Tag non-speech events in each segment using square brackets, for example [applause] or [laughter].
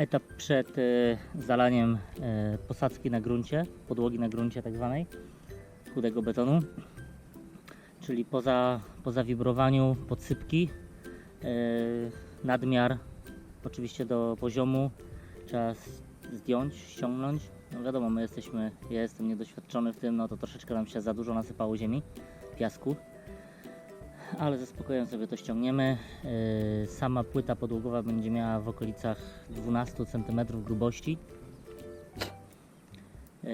etap przed e, zalaniem e, posadzki na gruncie, podłogi na gruncie tak zwanej, chudego betonu. Czyli poza, po zawibrowaniu podsypki, e, nadmiar oczywiście do poziomu trzeba zdjąć, ściągnąć. No wiadomo, my jesteśmy, ja jestem niedoświadczony w tym, no to troszeczkę nam się za dużo nasypało ziemi, piasku. Ale ze spokojem sobie to ściągniemy. Yy, Sama płyta podłogowa będzie miała w okolicach 12 cm grubości. Yy,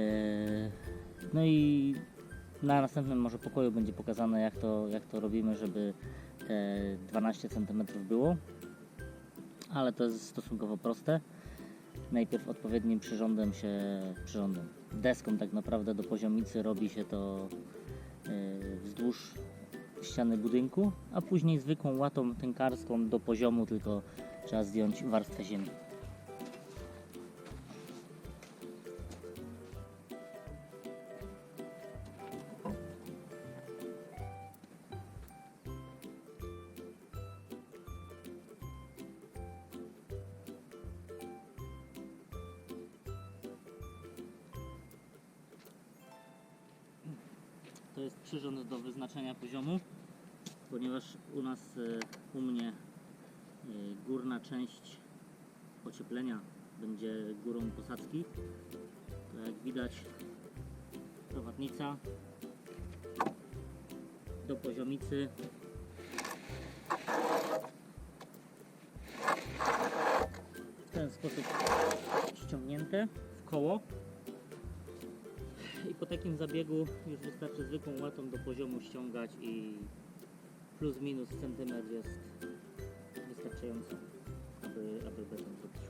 No i na następnym może pokoju będzie pokazane jak to, jak to robimy, żeby te 12 cm było. Ale to jest stosunkowo proste. Najpierw odpowiednim przyrządem się, przyrządem, deską tak naprawdę do poziomicy robi się to yy, wzdłuż ściany budynku, a później zwykłą łatą tękarską do poziomu, tylko trzeba zdjąć warstwę ziemi. To jest przyrząd do wyznaczenia poziomu, u nas, e, u mnie, e, górna część ocieplenia będzie górą posadzki. To jak widać, prowadnica do poziomicy. W ten sposób ściągnięte w koło. I po takim zabiegu już wystarczy zwykłą łatą do poziomu ściągać i plus minus centymetr jest wystarczająco, aby, aby beton zrobić.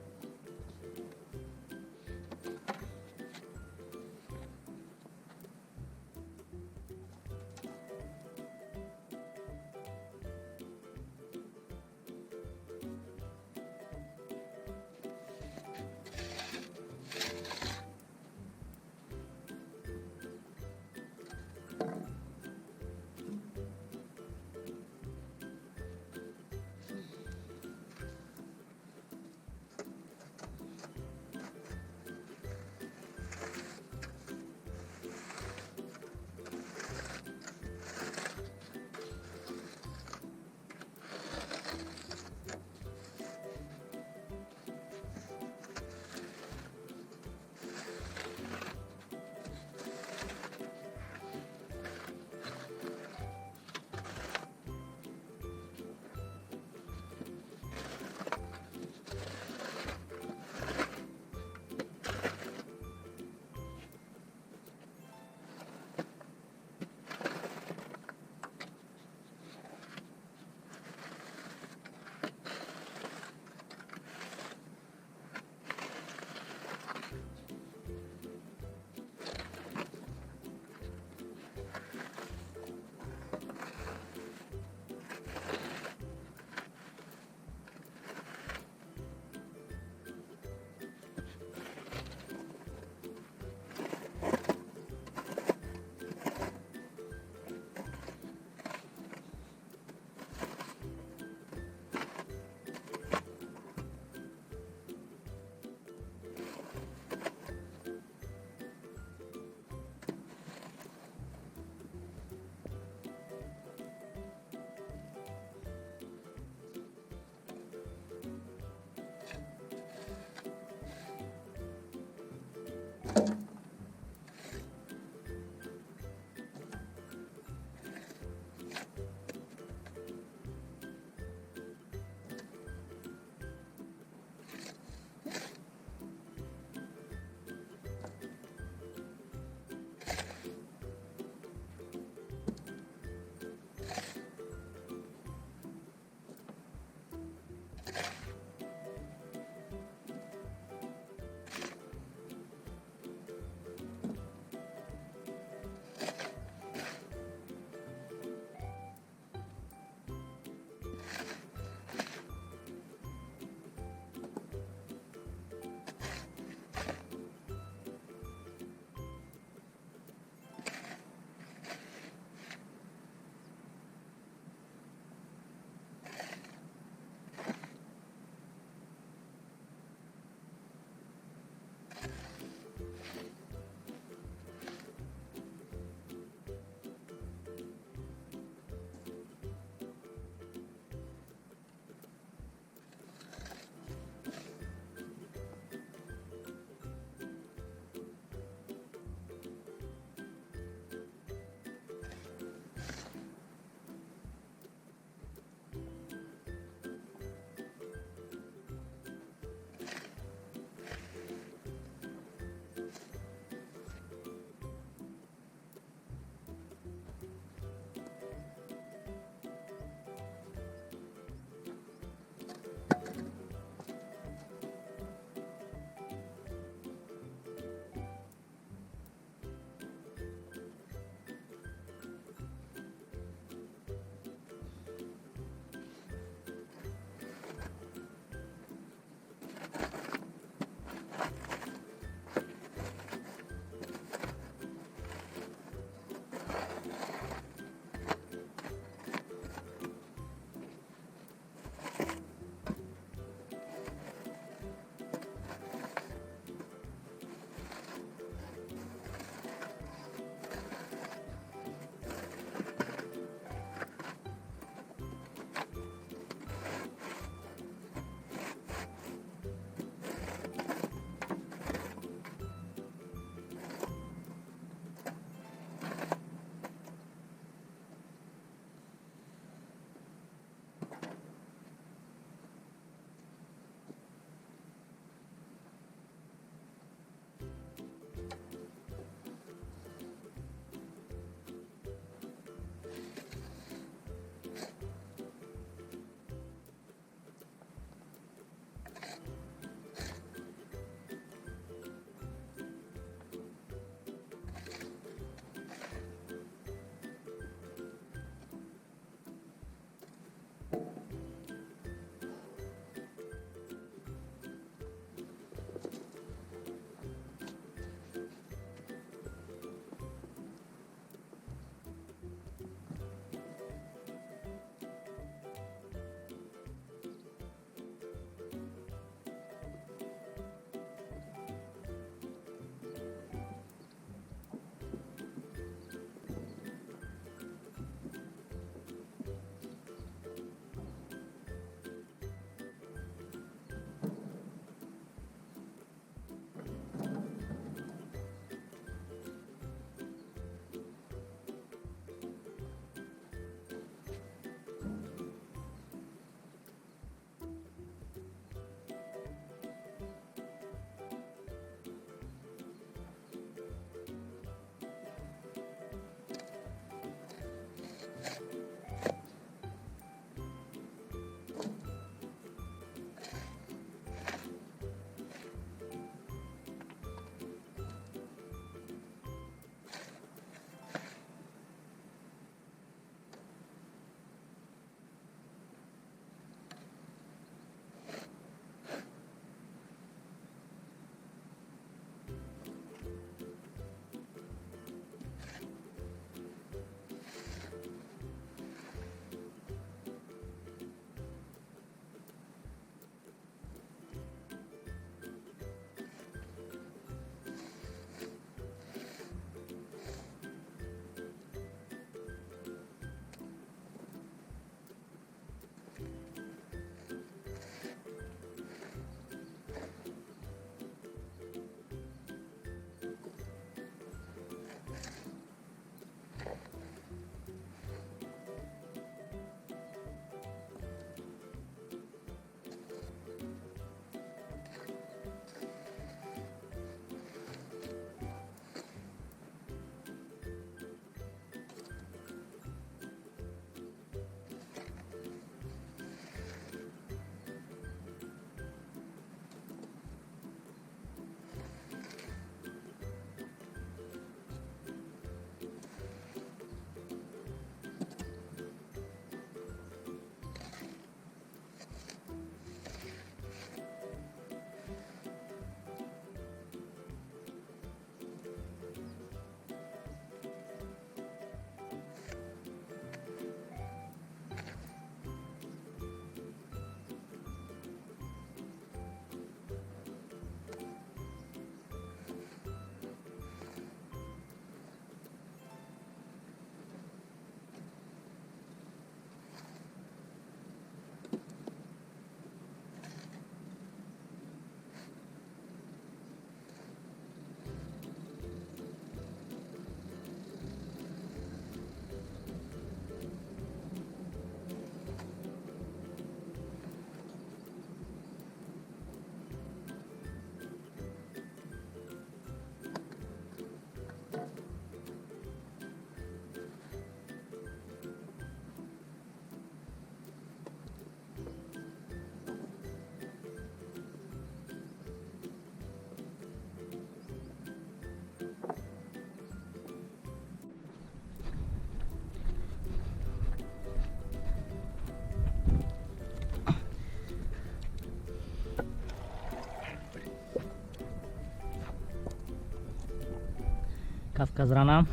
Kawka z rana.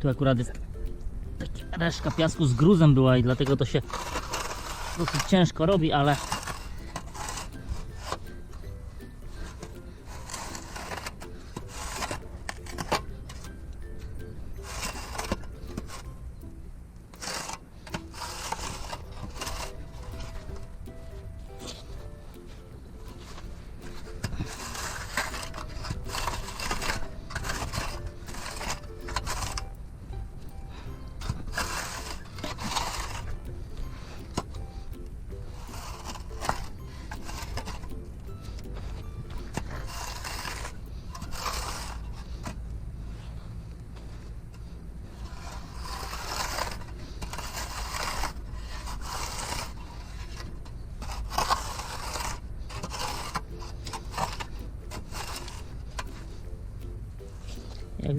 Tu akurat jest reszka piasku z gruzem była i dlatego to się dosyć ciężko robi, ale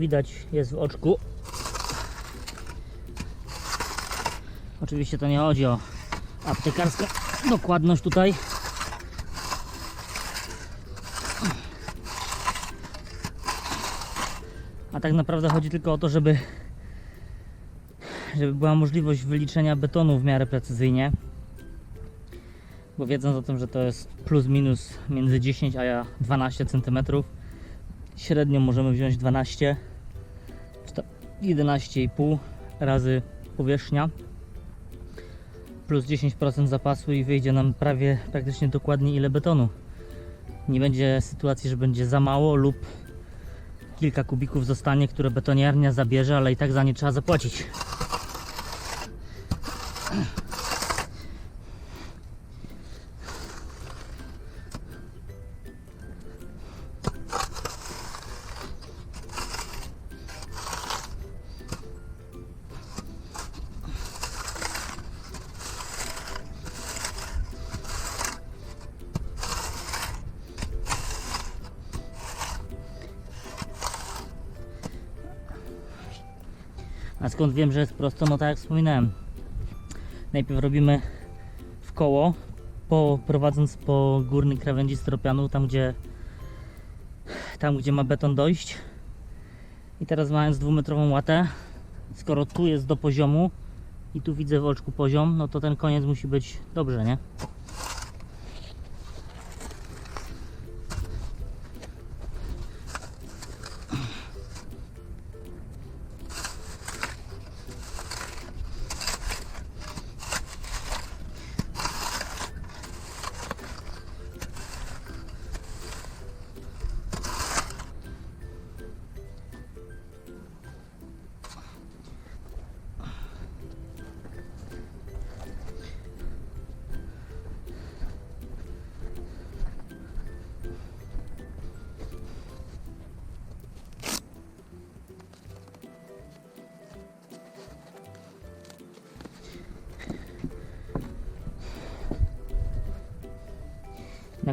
widać jest w oczku. Oczywiście to nie chodzi o aptekarską dokładność tutaj. A tak naprawdę chodzi tylko o to, żeby żeby była możliwość wyliczenia betonu w miarę precyzyjnie. Bo wiedząc o tym, że to jest plus minus między 10 a 12 cm, średnio możemy wziąć 12 czy to 11,5 razy powierzchnia plus 10% zapasu i wyjdzie nam prawie praktycznie dokładnie ile betonu. Nie będzie sytuacji, że będzie za mało lub kilka kubików zostanie, które betoniarnia zabierze, ale i tak za nie trzeba zapłacić. A skąd wiem, że jest prosto? No tak jak wspominałem. Najpierw robimy w koło, po, prowadząc po górnej krawędzi stropianu, tam gdzie, tam gdzie ma beton dojść. I teraz mając dwumetrową łatę, skoro tu jest do poziomu i tu widzę w oczku poziom, no to ten koniec musi być dobrze, nie?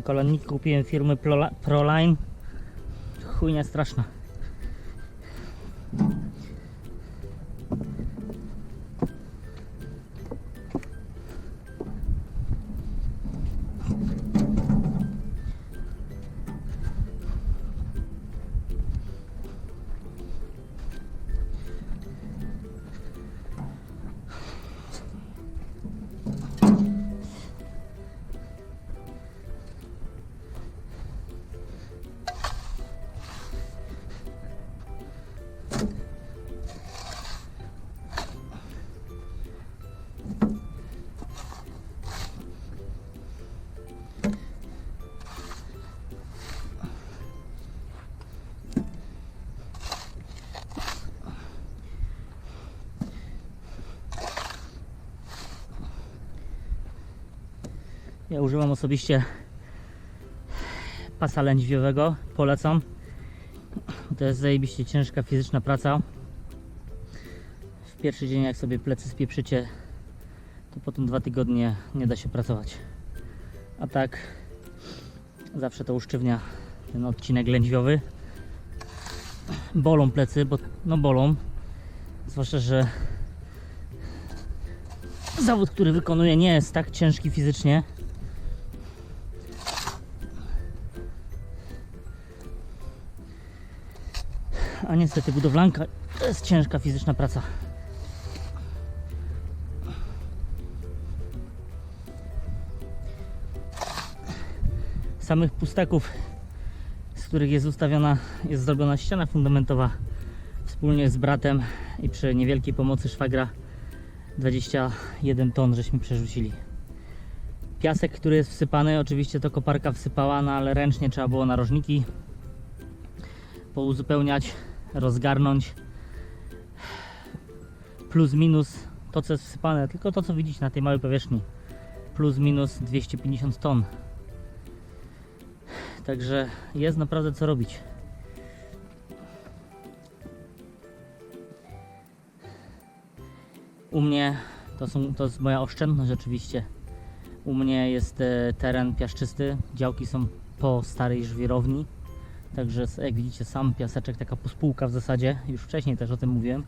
Na kolonniku kupiłem firmy Proline. Chujnia straszna. Ja używam osobiście pasa lędźwiowego, polecam. To jest zajebiście ciężka fizyczna praca. W pierwszy dzień jak sobie plecy spieprzycie, to potem dwa tygodnie nie da się pracować. A tak zawsze to usztywnia ten odcinek lędźwiowy. Bolą plecy, bo no bolą. Zwłaszcza, że zawód, który wykonuję nie jest tak ciężki fizycznie. A niestety budowlanka to jest ciężka fizyczna praca. Samych pustaków, z których jest ustawiona, jest zrobiona ściana fundamentowa wspólnie z bratem i przy niewielkiej pomocy szwagra 21 ton żeśmy przerzucili. Piasek, który jest wsypany, oczywiście to koparka wsypała, no ale ręcznie trzeba było narożniki pouzupełniać, rozgarnąć. Plus minus to, co jest wsypane, tylko to, co widzicie na tej małej powierzchni. Plus minus 250 ton. Także jest naprawdę co robić. U mnie to, są, to jest moja oszczędność oczywiście. U mnie jest e, teren piaszczysty, działki są po starej żwirowni. Także jak widzicie sam piaseczek, taka pospółka w zasadzie, już wcześniej też o tym mówiłem.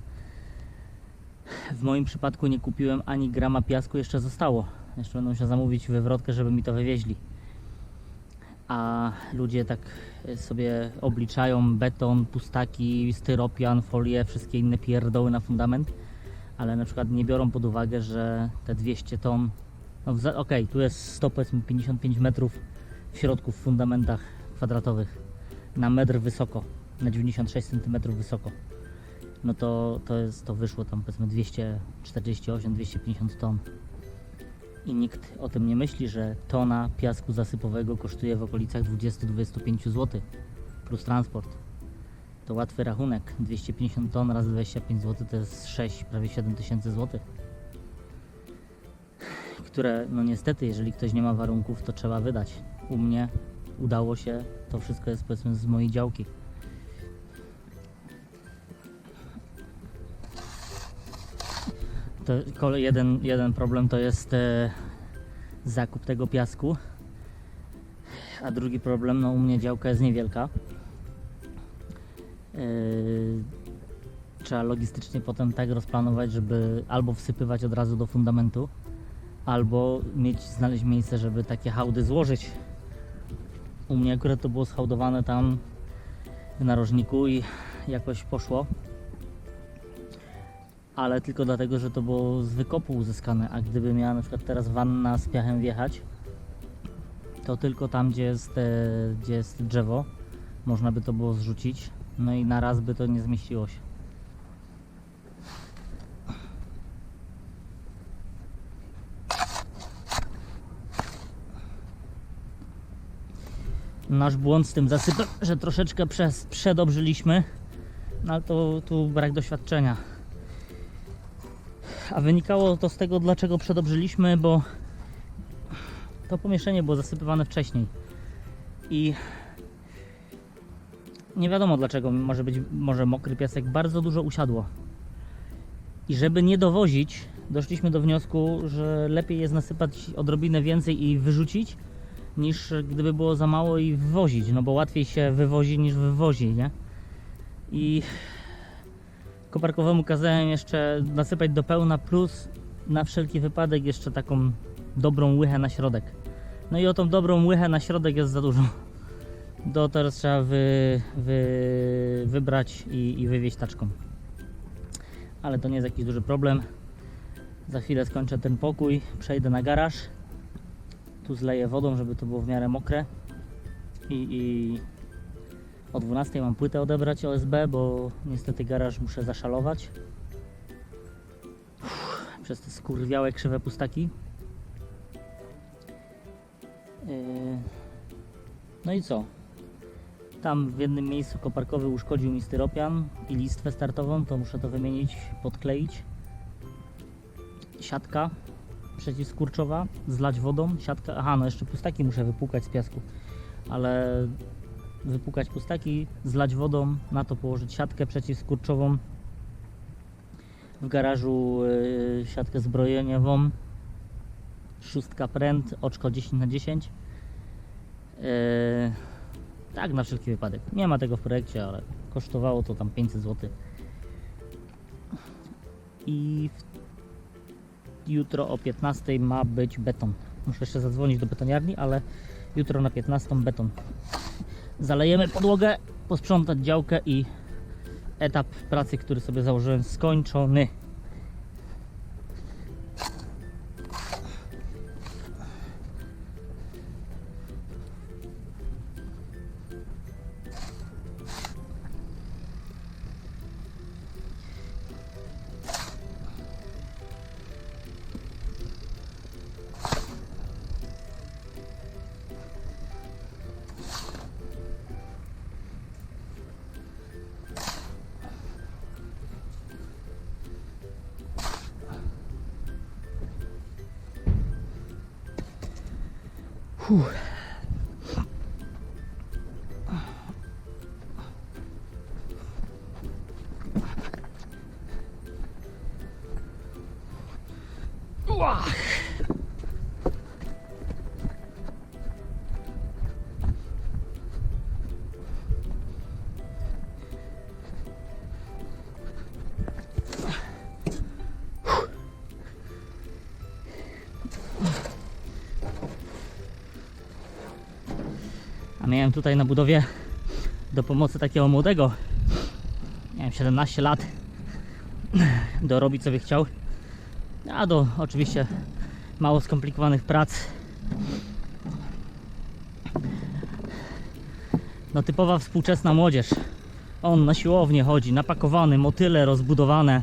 W moim przypadku nie kupiłem ani grama piasku, jeszcze zostało. Jeszcze będę musiał zamówić wywrotkę, żeby mi to wywieźli. A ludzie tak e, sobie obliczają beton, pustaki, styropian, folię, wszystkie inne pierdoły na fundament, ale na przykład nie biorą pod uwagę, że te 200 ton, no okej, tu jest 100 powiedzmy 55 metrów w środku w fundamentach kwadratowych na metr wysoko, na 96 cm wysoko. No to, to jest, to wyszło tam powiedzmy 248-250 ton. I nikt o tym nie myśli, że tona piasku zasypowego kosztuje w okolicach 20-25 zł plus transport. To łatwy rachunek. 250 ton razy 25 zł to jest 6, prawie 7 tysięcy złotych. Które, no niestety, jeżeli ktoś nie ma warunków, to trzeba wydać. U mnie udało się, to wszystko jest powiedzmy z mojej działki. To jeden, jeden problem to jest e, zakup tego piasku. A drugi problem, no u mnie działka jest niewielka. E, trzeba logistycznie potem tak rozplanować, żeby albo wsypywać od razu do fundamentu, albo mieć, znaleźć miejsce, żeby takie hałdy złożyć. U mnie akurat to było schałdowane tam w narożniku i jakoś poszło. Ale tylko dlatego, że to było z wykopu uzyskane, a gdyby miała na przykład teraz wanna z piachem wjechać, to tylko tam, gdzie jest, gdzie jest drzewo, można by to było zrzucić, no i na raz by to nie zmieściło się. Nasz błąd z tym zasypem, że troszeczkę przedobrzyliśmy, no ale to tu brak doświadczenia. A wynikało to z tego, dlaczego przedobrzyliśmy, bo to pomieszczenie było zasypywane wcześniej. I nie wiadomo dlaczego może być może mokry piasek bardzo dużo usiadło. I żeby nie dowozić, doszliśmy do wniosku, że lepiej jest nasypać odrobinę więcej i wyrzucić, niż gdyby było za mało i wwozić, no bo łatwiej się wywozi niż wywozi, nie? I koparkowemu kazałem jeszcze nasypać do pełna, plus na wszelki wypadek jeszcze taką dobrą łychę na środek. No i o tą dobrą łychę na środek jest za dużo. Do teraz trzeba wy, wy, wybrać i, i wywieźć taczką. Ale to nie jest jakiś duży problem. Za chwilę skończę ten pokój, przejdę na garaż. Tu zleję wodą, żeby to było w miarę mokre. I, i o 12 mam płytę odebrać OSB, bo niestety garaż muszę zaszalować. Uff, przez te skurwiałe krzywe pustaki. Yy, No i co? Tam w jednym miejscu koparkowy uszkodził mi styropian i listwę startową, to muszę to wymienić, podkleić. Siatka przeciwskurczowa, zlać wodą, siatka, aha no jeszcze pustaki muszę wypłukać z piasku, ale wypłukać pustaki, zlać wodą, na to położyć siatkę przeciwskurczową. W garażu yy, siatkę zbrojeniową, szóstka pręt, oczko 10 na 10 Yy, tak, na wszelki wypadek. Nie ma tego w projekcie, ale kosztowało to tam 500 zł. I w, jutro o 15 ma być beton. Muszę jeszcze zadzwonić do betoniarni, ale jutro na 15 beton. Zalejemy podłogę, posprzątać działkę i etap pracy, który sobie założyłem, skończony. Miałem tutaj na budowie do pomocy takiego młodego, miałem 17 lat, dorobić sobie chciał, a do oczywiście mało skomplikowanych prac. No typowa współczesna młodzież. On na siłownię chodzi, napakowany, motyle rozbudowane.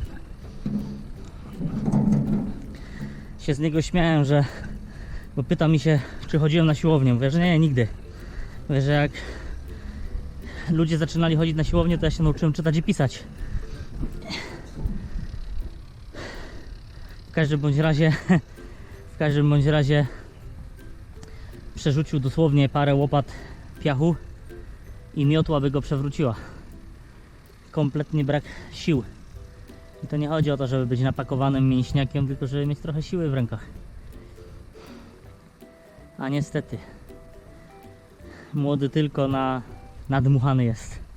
Się z niego śmiałem, że bo pyta mi się, czy chodziłem na siłownię. Mówię, że nie, nigdy. Mówię, że jak ludzie zaczynali chodzić na siłownię, to ja się nauczyłem czytać i pisać. W każdym bądź razie, w każdym bądź razie przerzucił dosłownie parę łopat piachu i miotła by go przewróciła. Kompletnie brak sił. I to nie chodzi o to, żeby być napakowanym mięśniakiem, tylko żeby mieć trochę siły w rękach. A niestety, młody tylko na nadmuchany jest.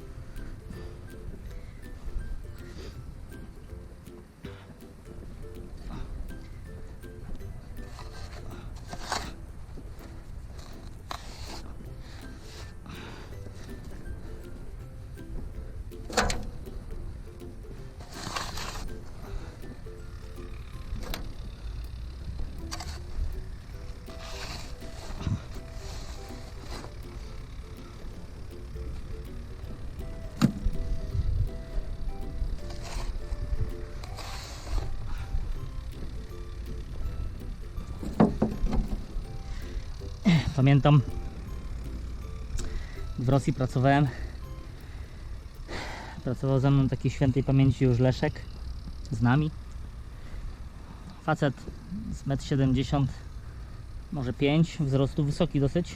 Pamiętam, w Rosji pracowałem. Pracował ze mną taki świętej pamięci już Leszek z nami. Facet z 1,70 m, może 5 wzrostu, wysoki dosyć.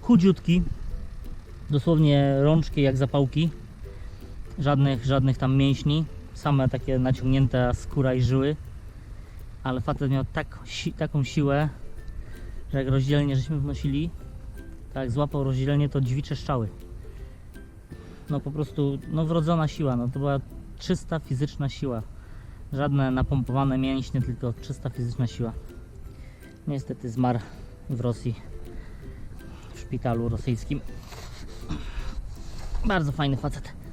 Chudziutki, dosłownie rączki jak zapałki. Żadnych, żadnych tam mięśni, same takie naciągnięte skóra i żyły. Ale facet miał tak, si taką siłę, jak rozdzielnie żeśmy wnosili, tak złapał rozdzielnie, to drzwi trzeszczały. No po prostu, no wrodzona siła, no to była czysta fizyczna siła. Żadne napompowane mięśnie, tylko czysta fizyczna siła. Niestety zmarł w Rosji, w szpitalu rosyjskim. Bardzo fajny facet.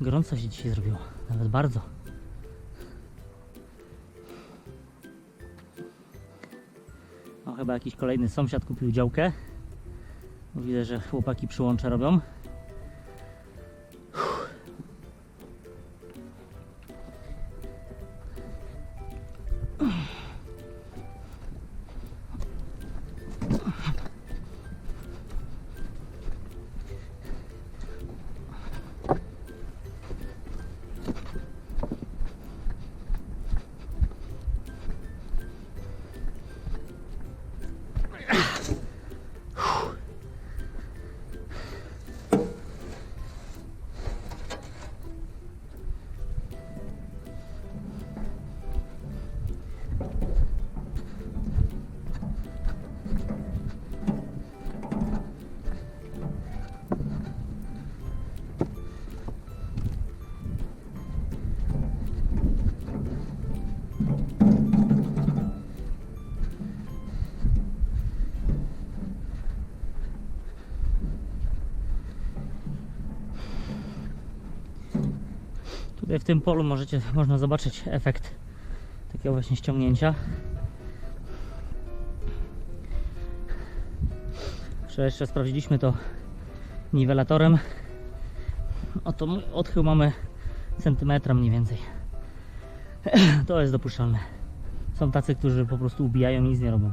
Gorąco się dzisiaj zrobiło, nawet bardzo. O, chyba jakiś kolejny sąsiad kupił działkę. Widzę, że chłopaki przyłącze robią. Tutaj w tym polu możecie, [laughs] można zobaczyć efekt takiego właśnie ściągnięcia. Wczoraj jeszcze sprawdziliśmy to niwelatorem. Oto odchył mamy centymetra mniej więcej. [clears throat] To jest dopuszczalne. Są tacy, którzy po prostu ubijają i nic nie robią.